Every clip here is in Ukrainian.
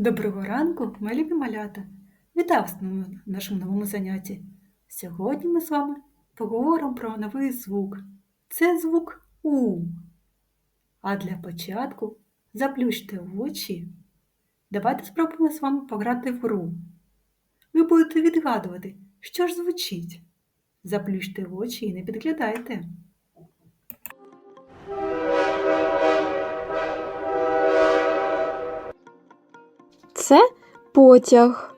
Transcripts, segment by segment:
Доброго ранку, малі малята! Вітаю вас на нашому новому занятті. Сьогодні ми з вами поговоримо про новий звук. Це звук У. А для початку заплющте очі. Давайте спробуємо з вами пограти в гру. Ви будете відгадувати, що ж звучить. Заплющте очі і не підглядайте. Це потяг.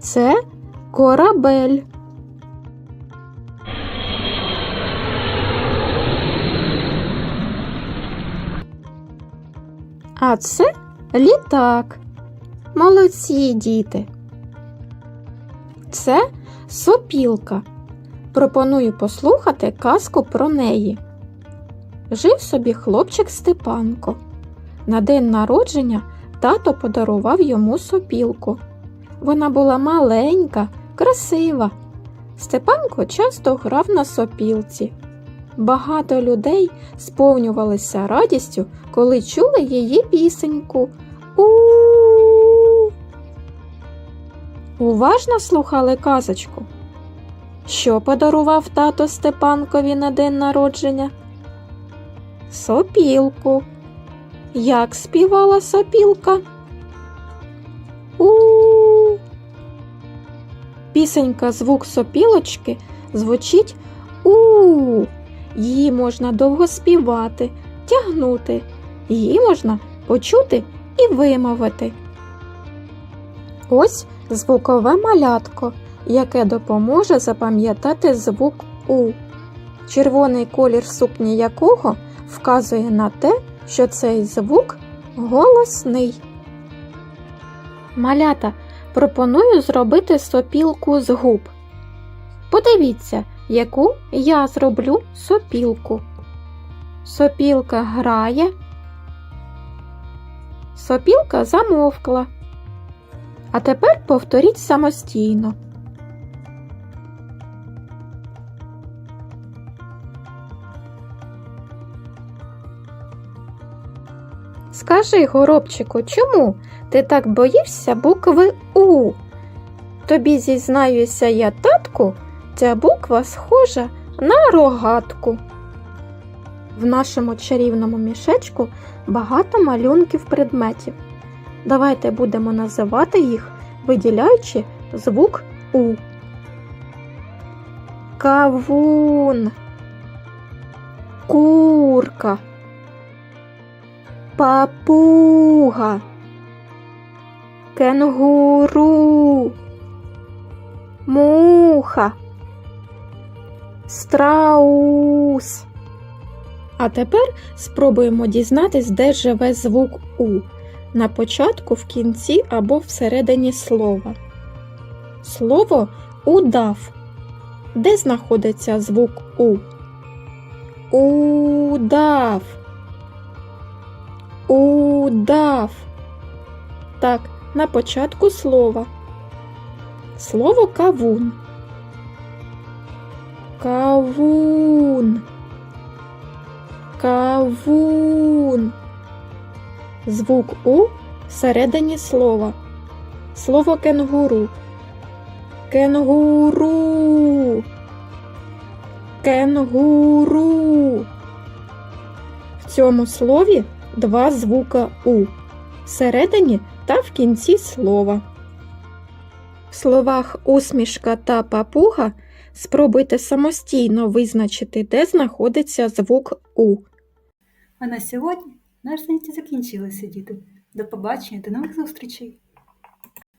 Це корабель. А це літак. Молодці діти. Це сопілка. Пропоную послухати казку про неї. Жив собі хлопчик Степанко. На день народження тато подарував йому сопілку. Вона була маленька, красива. Степанко часто грав на сопілці. Багато людей сповнювалися радістю, коли чули її пісеньку. у Уважно слухали казочку. Що подарував тато Степанкові на день народження? Сопілку. Як співала сопілка? у Пісенька звук сопілочки звучить у Її можна довго співати, тягнути. Її можна почути і вимовити. Ось звукове малятко, яке допоможе запам'ятати звук У. Червоний колір сукні якого вказує на те, що цей звук голосний. Малята, пропоную зробити сопілку з губ. Подивіться, яку я зроблю сопілку. Сопілка грає. Сопілка замовкла. А тепер повторіть самостійно. Скажи, горобчику, чому ти так боїшся букви У? Тобі зізнаюся я, татку, ця буква схожа на рогатку. В нашому чарівному мішечку багато малюнків предметів. Давайте будемо називати їх, виділяючи звук У. Кавун. Курка. Папуга. Кенгуру. Муха. Страус. А тепер спробуємо дізнатись, де живе звук У. На початку, в кінці або всередині слова. Слово удав. Де знаходиться звук У? Удав. Удав. Так, на початку слова. Слово кавун. Кавун. Кавун. Звук У всередині слова. Слово кенгуру. Кенгуру. Кенгуру. В цьому слові два звука У. Всередині та в кінці слова. В словах усмішка та папуга спробуйте самостійно визначити, де знаходиться звук У. А на сьогодні наш заняття закінчилося, діти. До побачення, до нових зустрічей!